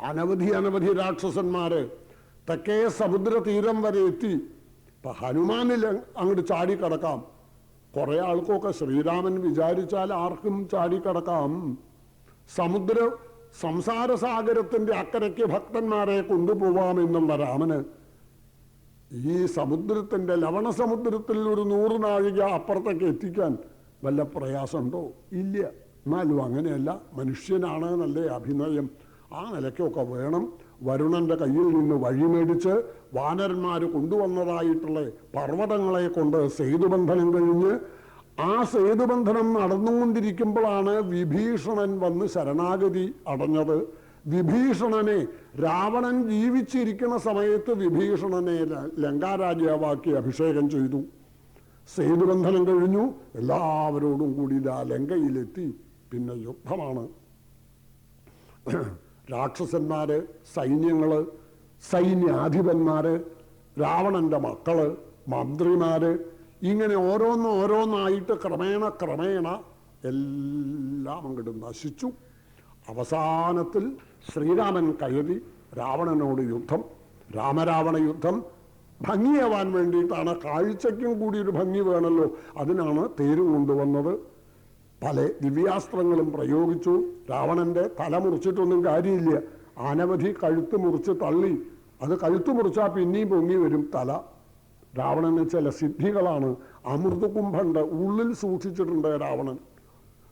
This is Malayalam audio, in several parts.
അനവധി അനവധി രാക്ഷസന്മാര് തെക്കേ സമുദ്ര തീരം വരെ എത്തി. ഇപ്പൊ ഹനുമാനിൽ അങ്ങോട്ട് ചാടിക്കടക്കാം കുറെ ആൾക്കൊക്കെ ശ്രീരാമൻ വിചാരിച്ചാൽ ആർക്കും ചാടിക്കടക്കാം സമുദ്ര സംസാര സാഗരത്തിന്റെ അക്കരയ്ക്ക് ഭക്തന്മാരെ കൊണ്ടുപോവാമെന്നുള്ള രാമന് ഈ സമുദ്രത്തിന്റെ ലവണ സമുദ്രത്തിൽ ഒരു നൂറ് നാഴിക അപ്പുറത്തേക്ക് എത്തിക്കാൻ വല്ല പ്രയാസമുണ്ടോ? ഇല്ല. എന്നാലും അങ്ങനെയല്ല. മനുഷ്യനാണ് നല്ല അഭിനയം. ആ നിലയ്ക്കൊക്കെ വേണം വരുണന്റെ കയ്യിൽ നിന്ന് വഴിമേടിച്ച് വാനരന്മാർ കൊണ്ടുവന്നതായിട്ടുള്ള പർവതങ്ങളെ കൊണ്ട് സേതുബന്ധനം കഴിഞ്ഞ് ആ സേതുബന്ധനം നടന്നുകൊണ്ടിരിക്കുമ്പോഴാണ് വിഭീഷണൻ വന്ന് ശരണാഗതി അടഞ്ഞത്. വിഭീഷണനെ രാവണൻ ജീവിച്ചിരിക്കുന്ന സമയത്ത് വിഭീഷണനെ ല- ലങ്കാരാജ്യാവാക്കി അഭിഷേകം ചെയ്തു. സേതുബന്ധനം കഴിഞ്ഞു. എല്ലാവരോടും കൂടി ലങ്കയിലെത്തി. പിന്നെ യുദ്ധമാണ്. രാക്ഷസന്മാര് സൈന്യങ്ങൾ സൈന്യാധിപന്മാര് രാവണന്റെ മക്കൾ മന്ത്രിമാര് ഇങ്ങനെ ഓരോന്ന് ഓരോന്നായിട്ട് ക്രമേണ ക്രമേണ എല്ലാം അങ്ങോട്ട് നശിച്ചു. അവസാനത്തിൽ ശ്രീരാമൻ കയറി രാവണനോട് യുദ്ധം. രാമരാവണ യുദ്ധം ഭംഗിയാവാൻ വേണ്ടിയിട്ടാണ്. കാഴ്ചയ്ക്കും കൂടി ഒരു ഭംഗി വേണമല്ലോ അതിനാണ് തേരും കൊണ്ടുവന്നത്. പല ദിവ്യാസ്ത്രങ്ങളും പ്രയോഗിച്ചു. രാവണന്റെ തല മുറിച്ചിട്ടൊന്നും കാര്യമില്ല. അനവധി കഴുത്ത് മുറിച്ച് തള്ളി. അത് കഴുത്ത് മുറിച്ചാൽ പിന്നെയും പൊങ്ങി വരും തല. രാവണന് ചില സിദ്ധികളാണ്. അമൃതകുംഭണ്ട് ഉള്ളിൽ സൂക്ഷിച്ചിട്ടുണ്ട് രാവണൻ.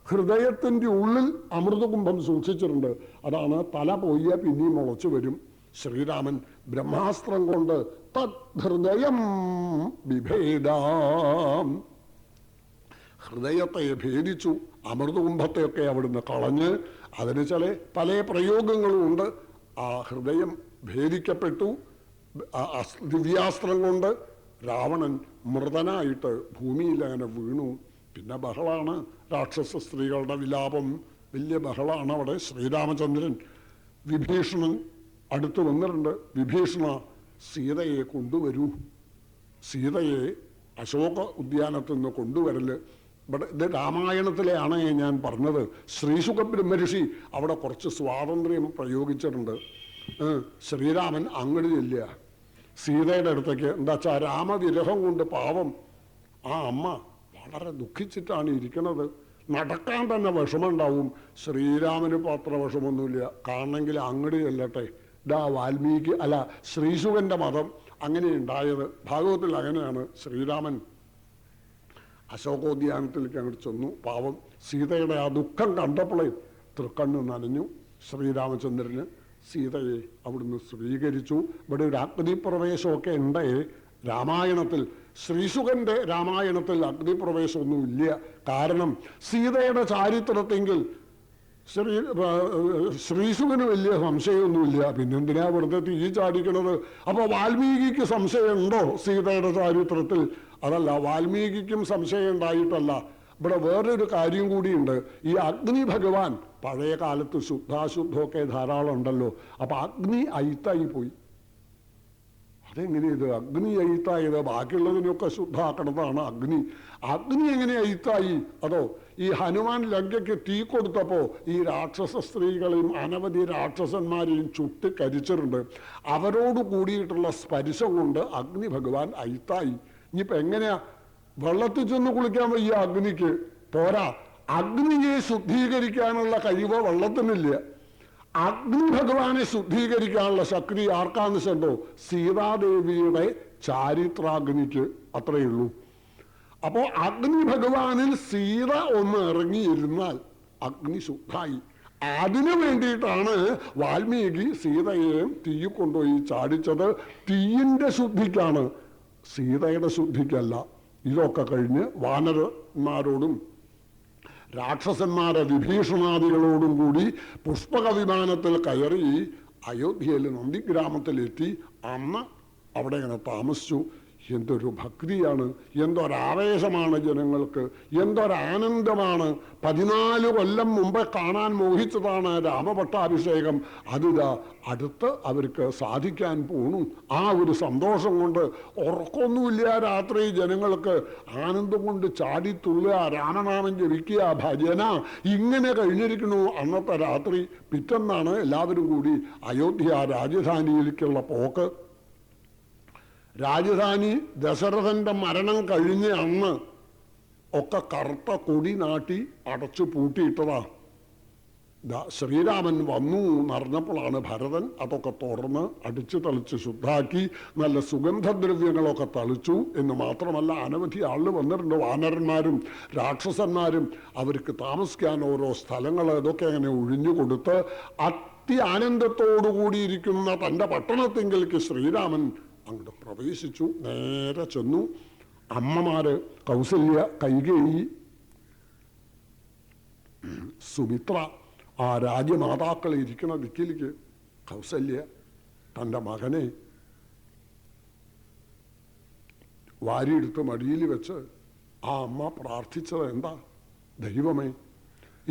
ഹൃദയത്തിന്റെ ഉള്ളിൽ അമൃതകുംഭം സൂക്ഷിച്ചിട്ടുണ്ട്. അതാണ് തല പോയ പിന്നെയും മുളച്ചു വരും. ശ്രീരാമൻ ബ്രഹ്മാസ്ത്രം കൊണ്ട് തത് വിഭേദാം. ഹൃദയത്തെ ഭേദിച്ചു അമൃതകുംഭത്തെയൊക്കെ അവിടുന്ന് കളഞ്ഞ് അതിന് ചില പല പ്രയോഗങ്ങളും ഉണ്ട്. ആ ഹൃദയം ഭേദിക്കപ്പെട്ടു. ദിവ്യാസ്ത്രം കൊണ്ട് രാവണൻ മൃതനായിട്ട് ഭൂമിയിൽ അങ്ങനെ വീണു. പിന്നെ ബഹളാണ് രാക്ഷസ സ്ത്രീകളുടെ വിലാപം. വലിയ ബഹളാണ് അവിടെ. ശ്രീരാമചന്ദ്രൻ വിഭീഷണൻ അടുത്ത് വന്നിട്ടുണ്ട്. വിഭീഷണ സീതയെ കൊണ്ടുവരൂ. സീതയെ അശോക ഉദ്യാനത്തിൽ നിന്ന് കൊണ്ടുവരൽ. ഇവിടെ ഇത് രാമായണത്തിലെയാണ് ഞാൻ പറഞ്ഞത്. ശ്രീസുഖ ബ്രഹ്മഋഷി അവിടെ കുറച്ച് സ്വാതന്ത്ര്യം പ്രയോഗിച്ചിട്ടുണ്ട്. ശ്രീരാമൻ അങ്ങോട്ട് ചെല്ലുക. സീതയുടെ അടുത്തേക്ക് എന്താ വെച്ചാൽ രാമവിരഹം കൊണ്ട് പാവം. ആ അമ്മ വളരെ ദുഃഖിച്ചിട്ടാണ് ഇരിക്കുന്നത് നടക്കാൻ തന്നെ വിഷമമുണ്ടാവും. ശ്രീരാമന് പാത്ര വിഷമൊന്നുമില്ല കാണണമെങ്കിൽ അങ്ങോട്ട് ചെല്ലട്ടെ. ഇതാ വാൽമീകി അല്ല ശ്രീശുഖന്റെ മതം അങ്ങനെ ഉണ്ടായത് ഭാഗവത്തിൽ അങ്ങനെയാണ് ശ്രീരാമൻ അശോകോദ്യാനത്തിലേക്ക് അങ്ങോട്ട് ചെന്നു. പാവം സീതയുടെ ആ ദുഃഖം കണ്ടപ്പോഴേ തൃക്കണ്ണ് നനഞ്ഞു. ശ്രീരാമചന്ദ്രന് സീതയെ അവിടുന്ന് സ്വീകരിച്ചു. ഇവിടെ ഒരു അഗ്നിപ്രവേശമൊക്കെ ഉണ്ട്. രാമായണത്തിൽ ശ്രീശുഖന്റെ രാമായണത്തിൽ അഗ്നിപ്രവേശമൊന്നും ഇല്ല കാരണം സീതയുടെ ചാരിത്രത്തെങ്കിൽ ശ്രീ ശ്രീശുഖന് വലിയ സംശയമൊന്നുമില്ല. പിന്നെന്തിനാ വെറുതെ തീ ചാടിക്കണത്? അപ്പൊ വാൽമീകിക്ക് സംശയമുണ്ടോ സീതയുടെ ചാരിത്രത്തിൽ? അതല്ല വാൽമീകിക്കും സംശയം ഉണ്ടായിട്ടല്ല. ഇവിടെ വേറൊരു കാര്യം കൂടിയുണ്ട്. ഈ അഗ്നി ഭഗവാൻ പഴയ കാലത്ത് ശുദ്ധാശുദ്ധമൊക്കെ ധാരാളം ഉണ്ടല്ലോ അപ്പൊ അഗ്നി അയിത്തായി പോയി. അതെങ്ങനെ ഇത് അഗ്നി അയിത്തായത്. ബാക്കിയുള്ളതിനൊക്കെ ശുദ്ധാക്കണതാണ് അഗ്നി. അഗ്നി എങ്ങനെ അയിത്തായി? അതോ ഈ ഹനുമാൻ ലങ്കയ്ക്ക് തീ കൊടുത്തപ്പോൾ ഈ രാക്ഷസ സ്ത്രീകളെയും അനവധി രാക്ഷസന്മാരെയും ചുട്ട് കരിച്ചിട്ടുണ്ട്. അവരോട് കൂടിയിട്ടുള്ള സ്പരിശം കൊണ്ട് അഗ്നി ഭഗവാൻ അയിത്തായി. ഇനിയിപ്പോ എങ്ങനെയാ? വെള്ളത്തിൽ ചെന്ന് കുളിക്കാൻ വയ്യ അഗ്നിക്ക്. പോരാ. അഗ്നിയെ ശുദ്ധീകരിക്കാനുള്ള കഴിവ് വെള്ളത്തിനില്ല. അഗ്നി ഭഗവാനെ ശുദ്ധീകരിക്കാനുള്ള ശക്തി ആർക്കാന്ന് ചെണ്ടോ സീതാദേവിയുടെ ചാരിത്രാഗ്നിക്ക് അത്രയേ ഉള്ളൂ അപ്പോ അഗ്നി ഭഗവാനിൽ സീത ഒന്ന് ഇറങ്ങിയിരുന്നാൽ അഗ്നി ശുദ്ധായി. അതിനു വേണ്ടിയിട്ടാണ് വാൽമീകി സീതയെ തീ കൊണ്ടുപോയി ചാടിച്ചത്. തീയിന്റെ ശുദ്ധിക്കാണ്. സീതയുടെ ശുദ്ധിക്കല്ല. ഇതൊക്കെ കഴിഞ്ഞ് വാനരന്മാരോടും രാക്ഷസന്മാരെ വിഭീഷണാദികളോടും കൂടി പുഷ്പക വിമാനത്തിൽ കയറി അയോധ്യയിൽ നന്ദിഗ്രാമത്തിലെത്തി. അന്ന് അവിടെ ഇങ്ങനെ താമസിച്ചു. എന്തൊരു ഭക്തിയാണ് എന്തൊരാവേശമാണ് ജനങ്ങൾക്ക് എന്തൊരാനന്ദമാണ്. പതിനാല് കൊല്ലം മുമ്പ് കാണാൻ മോഹിച്ചതാണ് രാമപട്ടാഭിഷേകം അതിതാ അടുത്ത് അവർക്ക് സാധിക്കാൻ പോണു. ആ ഒരു സന്തോഷം കൊണ്ട് ഉറക്കൊന്നുമില്ല രാത്രി ജനങ്ങൾക്ക്. ആനന്ദം കൊണ്ട് ചാടിത്തുള്ളുക രാമനാമം ജപിക്കുക ഭജന. ഇങ്ങനെ കഴിഞ്ഞിരിക്കുന്നു അന്നത്തെ രാത്രി. പിറ്റെന്നാണ് എല്ലാവരും കൂടി അയോധ്യ രാജധാനിയിലേക്കുള്ള പോക്ക്. രാജധാനി ദശരഥന്റെ മരണം കഴിഞ്ഞ അന്ന് ഒക്കെ കറുത്ത കൊടി നാട്ടി അടച്ചു പൂട്ടിയിട്ടതാ. ശ്രീരാമൻ വന്നു എന്നറിഞ്ഞപ്പോഴാണ് ഭരതൻ അതൊക്കെ തുറന്ന് അടിച്ചു തളിച്ച് ശുദ്ധാക്കി നല്ല സുഗന്ധദ്രവ്യങ്ങളൊക്കെ തളിച്ചു എന്ന് മാത്രമല്ല അനവധി ആൾ വന്നിട്ടുണ്ട് വാനരന്മാരും രാക്ഷസന്മാരും അവർക്ക് താമസിക്കാൻ ഓരോ സ്ഥലങ്ങൾ ഇതൊക്കെ അങ്ങനെ ഒഴിഞ്ഞു കൊടുത്ത് അത്യാനന്ദത്തോടു കൂടിയിരിക്കുന്ന തന്റെ പട്ടണത്തെങ്കിലേക്ക് ശ്രീരാമൻ അങ്ങോട്ട് പ്രവേശിച്ചു. നേരെ ചെന്നു. അമ്മമാര് കൗസല്യ കൈകേയി സുമിത്ര ആ രാജ്യമാതാക്കൾ ഇരിക്കുന്ന ദിക്കിലേക്ക് കൗസല്യ തന്റെ മകനെ വാരിയെടുത്ത് മടിയിൽ വെച്ച് ആ അമ്മ പ്രാർത്ഥിച്ചത് എന്താ? ദൈവമേ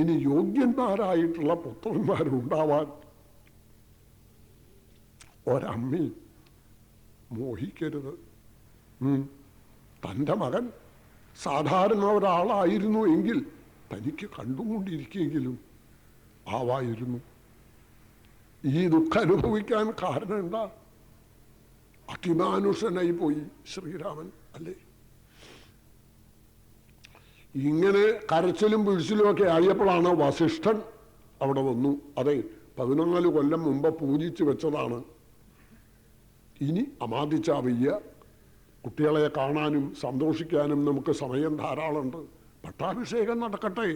ഇനി യോഗ്യന്മാരായിട്ടുള്ള പുത്രന്മാരുണ്ടാവാൻ ഒരമ്മി മോഹിക്കരുത്. തന്റെ മകൻ സാധാരണ ഒരാളായിരുന്നു എങ്കിൽ തനിക്ക് കണ്ടുകൊണ്ടിരിക്കെങ്കിലും ആവായിരുന്നു ഈ ദുഃഖം അനുഭവിക്കാൻ കാരണം എന്താ? അതിമാനുഷനായി പോയി ശ്രീരാമൻ അല്ലേ? ഇങ്ങനെ കരച്ചിലും പിഴിച്ചിലും ഒക്കെ ആയപ്പോഴാണ് വസിഷ്ഠൻ അവിടെ വന്നു. അതെ പതിനാല് കൊല്ലം മുമ്പ് പൂജിച്ചു വെച്ചതാണ്. ഇനി അമാദിച്ചാ വയ്യ കുട്ടികളെ കാണാനും സന്തോഷിക്കാനും നമുക്ക് സമയം ധാരാളമുണ്ട് പട്ടാഭിഷേകം നടക്കട്ടെ.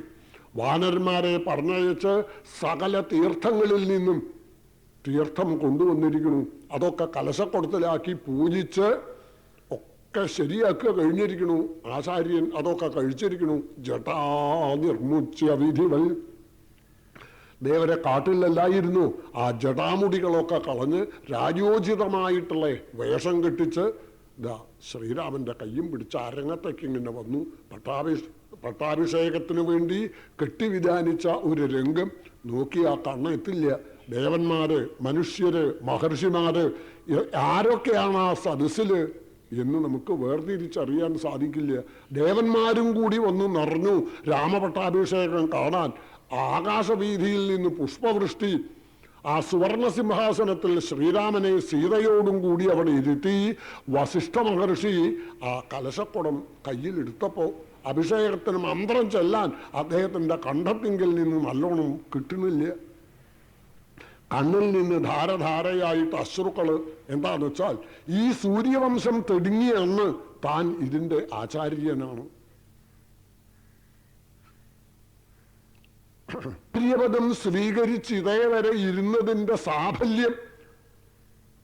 വാനന്മാരെ പറഞ്ഞയച്ച് സകല തീർത്ഥങ്ങളിൽ നിന്നും തീർത്ഥം കൊണ്ടുവന്നിരിക്കുന്നു. അതൊക്കെ കലശക്കൊടത്തിലാക്കി പൂജിച്ച് ഒക്കെ ശരിയാക്കുക കഴിഞ്ഞിരിക്കണു ആചാര്യൻ അതൊക്കെ കഴിച്ചിരിക്കണു ജടാ നിർമ്മുച്യ വിധിവൽ ദേവരെ കാട്ടിലല്ലായിരുന്നു. ആ ജടാമുടികളൊക്കെ കളഞ്ഞ് രാജോചിതമായിട്ടുള്ള വേഷം കെട്ടിച്ച് ഇതാ ശ്രീരാമന്റെ കയ്യും പിടിച്ച് അരങ്ങത്തേക്ക് ഇങ്ങനെ വന്നു. പട്ടാഭിഷ പട്ടാഭിഷേകത്തിന് വേണ്ടി കെട്ടിവിധാനിച്ച ഒരു രംഗം. നോക്കി ആ കണ്ണെത്തില്ല ദേവന്മാര് മനുഷ്യര് മഹർഷിമാര് ആരൊക്കെയാണ് ആ സദസ്സിൽ എന്ന് നമുക്ക് വേർതിരിച്ചറിയാൻ സാധിക്കില്ല. ദേവന്മാരും കൂടി വന്നു നിറഞ്ഞു രാമപട്ടാഭിഷേകം കാണാൻ. ആകാശവീതിയിൽ നിന്ന് പുഷ്പവൃഷ്ടി ആ സുവർണ സിംഹാസനത്തിൽ ശ്രീരാമനെ സീതയോടും കൂടി അവിടെ ഇരുത്തി വസിഷ്ഠ മഹർഷി ആ കലശക്കുടം കയ്യിലെടുത്തപ്പോൾ അഭിഷേകത്തിന് മന്ത്രം ചെല്ലാൻ അദ്ദേഹത്തിന്റെ കണ്ഠത്തിങ്കിൽ നിന്ന് നല്ലോണം കിട്ടുന്നില്ല. കണ്ണിൽ നിന്ന് ധാരധാരയായിട്ട് അശ്രുക്കൾ എന്താണെന്ന് വെച്ചാൽ ഈ സൂര്യവംശം തെടുങ്ങിയെന്ന് താൻ ഇതിന്റെ ആചാര്യനാണ്. പ്രിയപദം സ്വീകരിച്ച് ഇതേവരെ ഇരുന്നതിന്റെ സാഫല്യം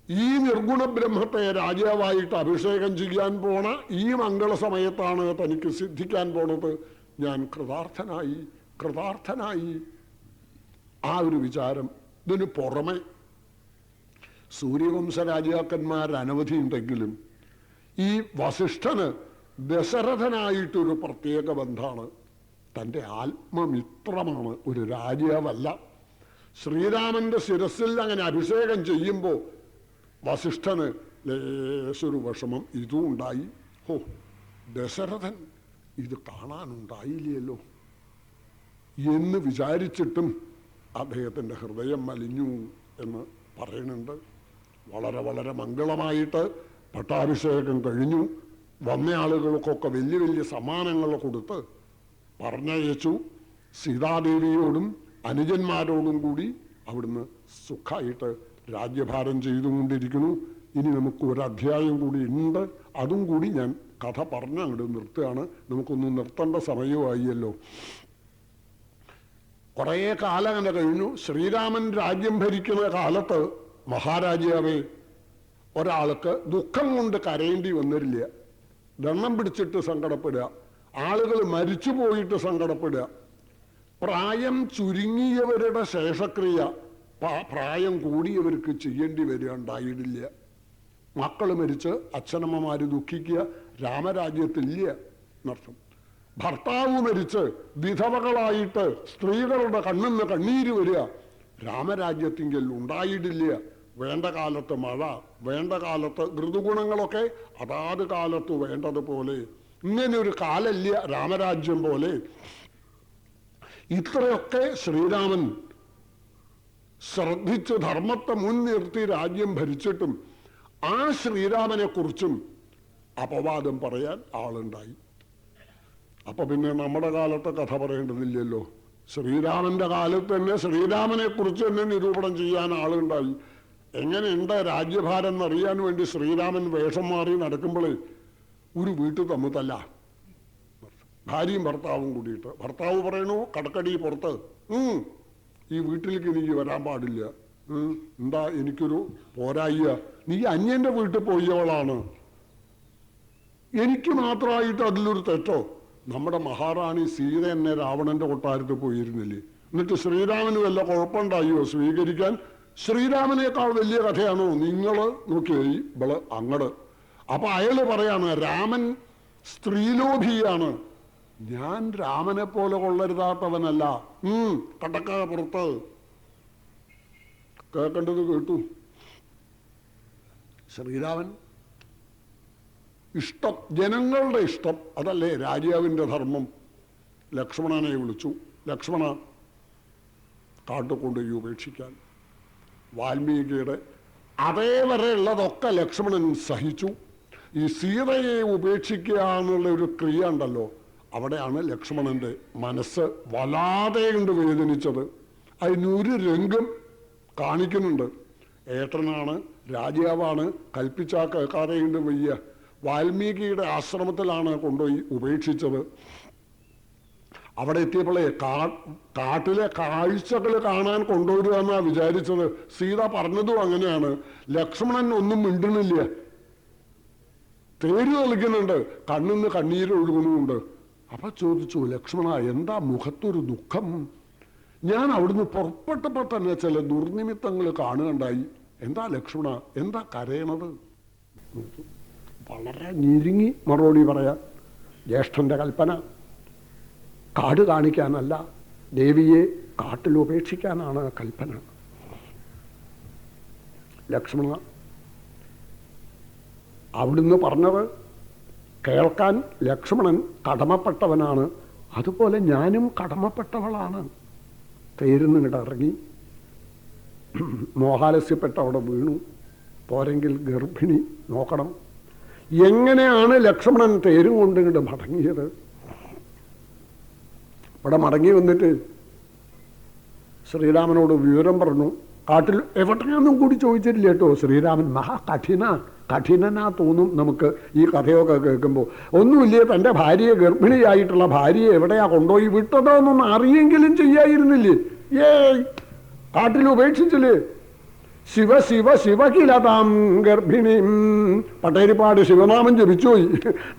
ഈ നിർഗുണ ബ്രഹ്മത്തെ രാജാവായിട്ട് അഭിഷേകം ചെയ്യാൻ പോണ ഈ മംഗള സമയത്താണ് തനിക്ക് സിദ്ധിക്കാൻ പോണത്. ഞാൻ കൃതാർത്ഥനായി കൃതാർത്ഥനായി. ആ ഒരു വിചാരം ഇതിന് പുറമെ സൂര്യവംശ രാജാക്കന്മാർ അനവധി ഈ വസിഷ്ഠന് ദശരഥനായിട്ടൊരു പ്രത്യേക ബന്ധാണ് തന്റെ ആത്മമിത്രമാണ് ഒരു രാജാവല്ല. ശ്രീരാമന്റെ ശിരസിൽ അങ്ങനെ അഭിഷേകം ചെയ്യുമ്പോൾ വസിഷ്ഠന് ലേശൊരു വിഷമം ഇതും ഉണ്ടായി. ഹോ ദശരഥൻ ഇത് കാണാനുണ്ടായില്ലല്ലോ എന്ന് വിചാരിച്ചിട്ടും അദ്ദേഹത്തിന്റെ ഹൃദയം മലിഞ്ഞു എന്ന് പറയുന്നുണ്ട്. വളരെ വളരെ മംഗളമായിട്ട് പട്ടാഭിഷേകം കഴിഞ്ഞു. വന്ന ആളുകൾക്കൊക്കെ വലിയ വലിയ സമ്മാനങ്ങൾ കൊടുത്ത് പറഞ്ഞയച്ചു. സീതാദേവിയോടും അനുജന്മാരോടും കൂടി അവിടുന്ന് സുഖമായിട്ട് രാജ്യഭാരം ചെയ്തുകൊണ്ടിരിക്കുന്നു. ഇനി നമുക്ക് ഒരു അധ്യായം കൂടി ഉണ്ട്. അതും കൂടി ഞാൻ കഥ പറഞ്ഞ് അങ്ങോട്ട് നിർത്തുകയാണ്. നമുക്കൊന്ന് നിർത്തേണ്ട സമയമായില്ലോ. കുറേ കാലം അങ്ങനെ കഴിഞ്ഞു. ശ്രീരാമൻ രാജ്യം ഭരിക്കുന്ന കാലത്ത് മഹാരാജാവേ ഒരാൾക്ക് ദുഃഖം കൊണ്ട് കരയേണ്ടി വന്നിരില്ല ദണ്ണം പിടിച്ചിട്ട് സങ്കടപ്പെടുക. ആളുകൾ മരിച്ചു പോയിട്ട് സങ്കടപ്പെടുക. പ്രായം ചുരുങ്ങിയവരുടെ ശേഷക്രിയ പ്രായം കൂടിയവർക്ക് ചെയ്യേണ്ടി വരിക ഉണ്ടായിട്ടില്ല. മക്കൾ മരിച്ച് അച്ഛനമ്മമാർ ദുഃഖിക്കുക രാമരാജ്യത്തില്ല എന്നർത്ഥം. ഭർത്താവ് മരിച്ച് വിധവകളായിട്ട് സ്ത്രീകളുടെ കണ്ണിന്ന് കണ്ണീര് വരിക രാമരാജ്യത്തിങ്കിൽ ഉണ്ടായിട്ടില്ല. വേണ്ട കാലത്ത് മഴ വേണ്ട കാലത്ത് ഋതുഗുണങ്ങളൊക്കെ അതാത് കാലത്ത് വേണ്ടതുപോലെ ഇങ്ങനെ ഒരു കാലല്യ രാമരാജ്യം പോലെ ഇത്രയൊക്കെ ശ്രീരാമൻ ശ്രദ്ധിച്ച് ധർമ്മത്തെ മുൻനിർത്തി രാജ്യം ഭരിച്ചിട്ടും ആ ശ്രീരാമനെ കുറിച്ചും അപവാദം പറയാൻ ആളുണ്ടായി. അപ്പൊ പിന്നെ നമ്മുടെ കാലത്തെ കഥ പറയേണ്ടതില്ലല്ലോ. ശ്രീരാമന്റെ കാലത്ത് തന്നെ ശ്രീരാമനെ കുറിച്ച് തന്നെ നിരൂപണം ചെയ്യാൻ ആളുണ്ടായി. എങ്ങനെയുണ്ട് രാജ്യഭാരം എന്നറിയാൻ വേണ്ടി ശ്രീരാമൻ വേഷം മാറി നടക്കുമ്പോഴേ ഒരു വീട്ടിൽ തന്നതല്ല ഭാര്യയും ഭർത്താവും കൂടിയിട്ട്. ഭർത്താവ് പറയണു കടക്കടി പുറത്ത്. ഈ വീട്ടിലേക്ക് എനിക്ക് വരാൻ പാടില്ല. എന്താ എനിക്കൊരു പോരായ്യ നീ അന്യന്റെ വീട്ടിൽ പോയവളാണ്. എനിക്ക് മാത്രമായിട്ട് അതിലൊരു തെറ്റോ? നമ്മുടെ മഹാറാണി സീത എന്നെ രാവണന്റെ കൊട്ടാരത്തിൽ പോയിരുന്നില്ലേ? എന്നിട്ട് ശ്രീരാമന് വല്ല കുഴപ്പമുണ്ടായോ? സ്വീകരിക്കാൻ? ശ്രീരാമനേക്കാൾ വലിയ കഥയാണോ? നിങ്ങൾ നോക്കിയായി ഇവൾ അങ്ങട് അപ്പൊ അയാൾ പറയാണ് രാമൻ സ്ത്രീലോഭിയാണ്. ഞാൻ രാമനെ പോലെ കൊള്ളരുതാത്തവനല്ല. ഉം കടക്ക പുറത്ത്. കേൾക്കേണ്ടത് കേട്ടു. ശ്രീരാമൻ ഇഷ്ടം ജനങ്ങളുടെ ഇഷ്ടം അതല്ലേ രാജാവിന്റെ ധർമ്മം? ലക്ഷ്മണനെ വിളിച്ചു. ലക്ഷ്മണ കാട്ടുകൊണ്ട് ഉപേക്ഷിക്കാൻ. വാൽമീകിയുടെ അതേവരെ ഉള്ളതൊക്കെ ലക്ഷ്മണൻ സഹിച്ചു. ഈ സീതയെ ഉപേക്ഷിക്കുക എന്നുള്ള ഒരു ക്രിയ ഉണ്ടല്ലോ. അവിടെയാണ് ലക്ഷ്മണന്റെ മനസ്സ് വല്ലാതെ കൊണ്ട് വേദനിച്ചത്. അതിനൊരു രംഗം കാണിക്കുന്നുണ്ട്. ഏട്ടനാണ് രാജാവാണ് കൽപ്പിച്ചാ കേൾക്കാതെ കണ്ട് വയ്യ. വാൽമീകിയുടെ ആശ്രമത്തിലാണ് കൊണ്ടുപോയി ഉപേക്ഷിച്ചത്. അവിടെ എത്തിയപ്പോഴേ കാ കാട്ടിലെ കാഴ്ചകൾ കാണാൻ കൊണ്ടുവരിക എന്നാ വിചാരിച്ചത്. സീത പറഞ്ഞതും അങ്ങനെയാണ്. ലക്ഷ്മണൻ ഒന്നും മിണ്ടുന്നില്ല. തേര് നൽകുന്നുണ്ട്. കണ്ണിന്ന് കണ്ണീര് ഒഴുകുന്നുമുണ്ട് അപ്പൊ ചോദിച്ചു ലക്ഷ്മണ എന്താ മുഖത്തൊരു ദുഃഖം? ഞാൻ അവിടുന്ന് പുറപ്പെട്ടപ്പോ തന്നെ ചില ദുർനിമിത്തങ്ങൾ കാണുകണ്ടായി എന്താ ലക്ഷ്മണ എന്താ കരയണത്? വളരെ ഞെരുങ്ങി മറുപടി പറയാൻ ജ്യേഷ്ഠന്റെ കൽപ്പന കാട് കാണിക്കാനല്ല ദേവിയെ കാട്ടിൽ ഉപേക്ഷിക്കാനാണ് കൽപ്പന. ലക്ഷ്മണ അവിടുന്ന് പറഞ്ഞത് കേൾക്കാൻ ലക്ഷ്മണൻ കടമപ്പെട്ടവനാണ്. അതുപോലെ ഞാനും കടമപ്പെട്ടവളാണ്. തേരുന്ന് ഇറങ്ങി. മോഹാലസ്യപ്പെട്ട് അവിടെ വീണു. പോരെങ്കിൽ ഗർഭിണി നോക്കണം. എങ്ങനെയാണ് ലക്ഷ്മണൻ തേരും കൊണ്ട് ഇങ്ങോട്ട് മടങ്ങിയത്? ഇവിടെ മടങ്ങി വന്നിട്ട് ശ്രീരാമനോട് വിവരം പറഞ്ഞു. കാട്ടിൽ എവിടെയാണെന്നും കൂടി ചോദിച്ചിട്ടില്ല കേട്ടോ. ശ്രീരാമൻ മഹാ കഠിന കഠിനനാ തോന്നും നമുക്ക് ഈ കഥയൊക്കെ കേൾക്കുമ്പോൾ ഒന്നുമില്ലേ തന്റെ ഭാര്യയെ ഗർഭിണിയായിട്ടുള്ള ഭാര്യയെ എവിടെയാ കൊണ്ടുപോയി വിട്ടതോ എന്നൊന്നും അറിയെങ്കിലും ചെയ്യായിരുന്നില്ലേ? ഏ കാട്ടിൽ ഉപേക്ഷിച്ചില്ലേ? ശിവ ശിവ ശിവകിലതാം ഗർഭിണി. പട്ടേരിപ്പാട് ശിവനാമം ജപിച്ചുപോയി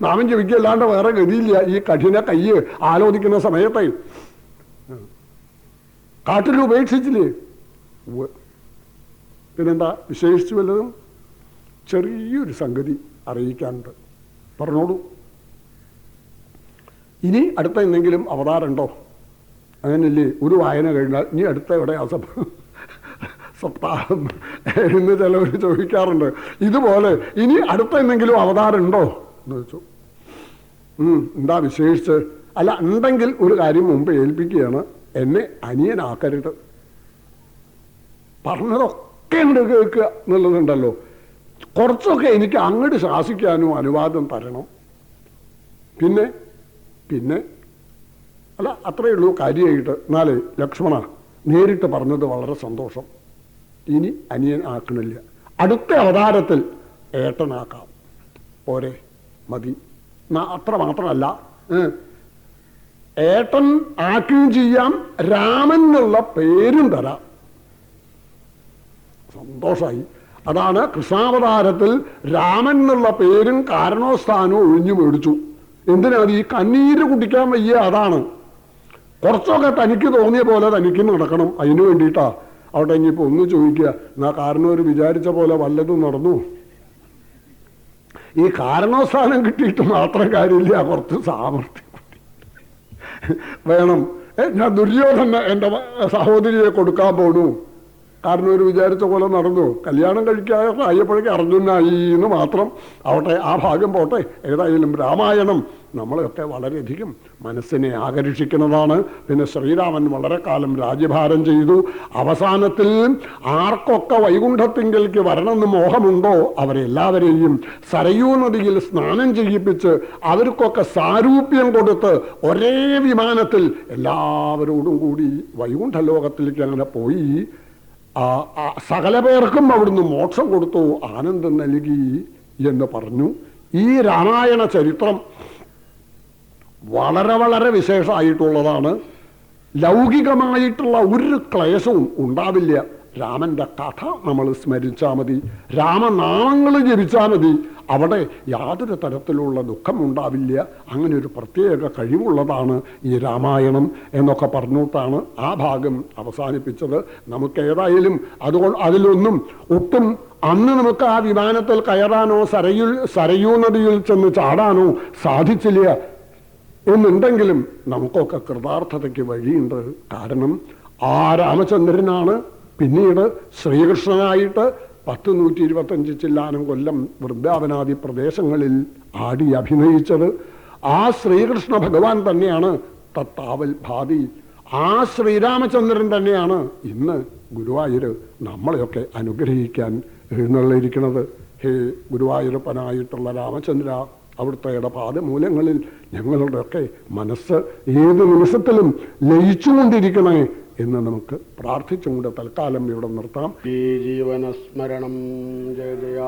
നാമം ജപിക്കല്ലാണ്ട് വേറെ ഗതിയില്ല. ഈ കഠിന കയ്യ് ആലോചിക്കുന്ന സമയത്തെ. കാട്ടിൽ ഉപേക്ഷിച്ചില്ലേ. പിന്നെന്താ വിശേഷിച്ചു വല്ലതും? ചെറിയൊരു സംഗതി അറിയിക്കാനുണ്ട്. പറഞ്ഞോളൂ. ഇനി അടുത്ത എന്തെങ്കിലും അവതാരമുണ്ടോ അങ്ങനല്ലേ ഒരു വായന കഴിഞ്ഞാൽ ഇനി അടുത്ത എവിടെ അസഭ സപ്താഹം എന്ന് ചിലവർ ചോദിക്കാറുണ്ട്. ഇതുപോലെ ഇനി അടുത്ത എന്തെങ്കിലും അവതാരം ഉണ്ടോ? എന്ന് വെച്ചു എന്താ വിശേഷിച്ച്? അല്ല ഉണ്ടെങ്കിൽ ഒരു കാര്യം മുമ്പ് ഏൽപ്പിക്കുകയാണ്. എന്നെ അനിയനാക്കരുത്. പറഞ്ഞതൊക്കെ ഉണ്ട് കേൾക്കുക എന്നുള്ളതുണ്ടല്ലോ. കുറച്ചൊക്കെ എനിക്ക് അങ്ങോട്ട് ശാസിക്കാനും അനുവാദം തരണം. പിന്നെ പിന്നെ അല്ല അത്രയേ ഉള്ളൂ കാര്യമായിട്ട്. എന്നാലേ ലക്ഷ്മണ നേരിട്ട് പറഞ്ഞത് വളരെ സന്തോഷം. ഇനി അനിയൻ ആക്കണില്ല. അടുത്ത അവതാരത്തിൽ ഏട്ടനാക്കാം. പോരെ മതി. അത്ര മാത്രമല്ല. ഏട്ടൻ ആക്കുകയും ചെയ്യാം. രാമൻ എന്നുള്ള പേരും തരാം. സന്തോഷമായി അതാണ് കൃഷ്ണാവതാരത്തിൽ രാമൻ എന്നുള്ള പേരും കാരണോസ്ഥാനവും ഒഴിഞ്ഞു മേടിച്ചു. എന്തിനാണ് ഈ കണ്ണീര് കുടിക്കാൻ വയ്യ? അതാണ്. കുറച്ചൊക്കെ തനിക്ക് തോന്നിയ പോലെ തനിക്ക് നടക്കണം. അതിനു വേണ്ടിയിട്ടാ. അവിടെ ഇനിയിപ്പോൾ ഒന്ന് ചോദിക്കുക. എന്നാ കാരണം ഒരു വിചാരിച്ച പോലെ വല്ലതും നടന്നു? ഈ കാരണോസ്ഥാനം കിട്ടിയിട്ട് മാത്രം കാര്യമില്ല. കുറച്ച് സാമർഥ്യം വേണം. ഞാൻ ദുര്യോധന എന്റെ സഹോദരിയെ കൊടുക്കാൻ പോണു. കാരണം ഒരു വിചാരിച്ച പോലെ നടന്നു. കല്യാണം കഴിക്കാറായപ്പോഴേക്കും അർജുനായി എന്ന് മാത്രം ആവട്ടെ ആ ഭാഗം പോട്ടെ. ഏതായാലും രാമായണം നമ്മളൊക്കെ വളരെയധികം മനസ്സിനെ ആകർഷിക്കുന്നതാണ്. പിന്നെ ശ്രീരാമൻ വളരെ കാലം രാജ്യഭാരം ചെയ്തു. അവസാനത്തിൽ ആർക്കൊക്കെ വൈകുണ്ഠത്തിങ്കലേക്ക് വരണമെന്ന് മോഹമുണ്ടോ? അവരെല്ലാവരെയും സരയൂ നദിയിൽ സ്നാനം ചെയ്യിപ്പിച്ച് അവർക്കൊക്കെ സാരൂപ്യം കൊടുത്ത് ഒരേ വിമാനത്തിൽ എല്ലാവരോടും കൂടി വൈകുണ്ഠ ലോകത്തിലേക്ക് അങ്ങനെ പോയി. സകല പേർക്കും അവിടുന്ന് മോക്ഷം കൊടുത്തു. ആനന്ദം നൽകി എന്ന് പറഞ്ഞു. ഈ രാമായണ ചരിത്രം വളരെ വളരെ വിശേഷമായിട്ടുള്ളതാണ്. ലൗകികമായിട്ടുള്ള ഒരു ക്ലേശവും ഉണ്ടാവില്ല. രാമന്റെ കഥ നമ്മൾ സ്മരിച്ചാൽ മതി. രാമനാമങ്ങൾ ജപിച്ചാൽ മതി. അവിടെ യാതൊരു തരത്തിലുള്ള ദുഃഖം ഉണ്ടാവില്ല അങ്ങനെ ഒരു പ്രത്യേക കഴിവുള്ളതാണ് ഈ രാമായണം എന്നൊക്കെ പറഞ്ഞിട്ടാണ് ആ ഭാഗം അവസാനിപ്പിച്ചത്. നമുക്ക് ഏതായാലും അതുകൊണ്ട് അതിലൊന്നും ഒട്ടും അന്ന് നമുക്ക് ആ വിമാനത്തിൽ കയറാനോ സരയു സരയൂ നദിയിൽ ചെന്ന് ചാടാനോ സാധിച്ചില്ല എന്നുണ്ടെങ്കിലും നമുക്കൊക്കെ കൃതാർത്ഥതയ്ക്ക് വഴിയുണ്ട്. കാരണം ആ രാമചന്ദ്രനാണ് പിന്നീട് ശ്രീകൃഷ്ണനായിട്ട് പത്ത് നൂറ്റി ഇരുപത്തഞ്ച് ചില്ലാനം കൊല്ലം വൃന്ദാവനാദി പ്രദേശങ്ങളിൽ ആടി അഭിനയിച്ചത് ആ ശ്രീകൃഷ്ണ ഭഗവാൻ തന്നെയാണ് തത്താവൽ ഭാതി. ആ ശ്രീരാമചന്ദ്രൻ തന്നെയാണ് ഇന്ന് ഗുരുവായൂര് നമ്മളെയൊക്കെ അനുഗ്രഹിക്കാൻ എഴുന്നള്ളിയിരിക്കുന്നത് ഹേ ഗുരുവായൂരപ്പനായിട്ടുള്ള രാമചന്ദ്ര അവിടുത്തെ ഇടപാതമൂലങ്ങളിൽ ഞങ്ങളുടെയൊക്കെ മനസ്സ് ഏത് നിമിഷത്തിലും ലയിച്ചുകൊണ്ടിരിക്കണേ എന്ന് നമുക്ക് പ്രാർത്ഥിച്ചുകൊണ്ട് തൽക്കാലം ഇവിടെ നിർത്താം. ജീവനസ്മരണം. ജയ ജയ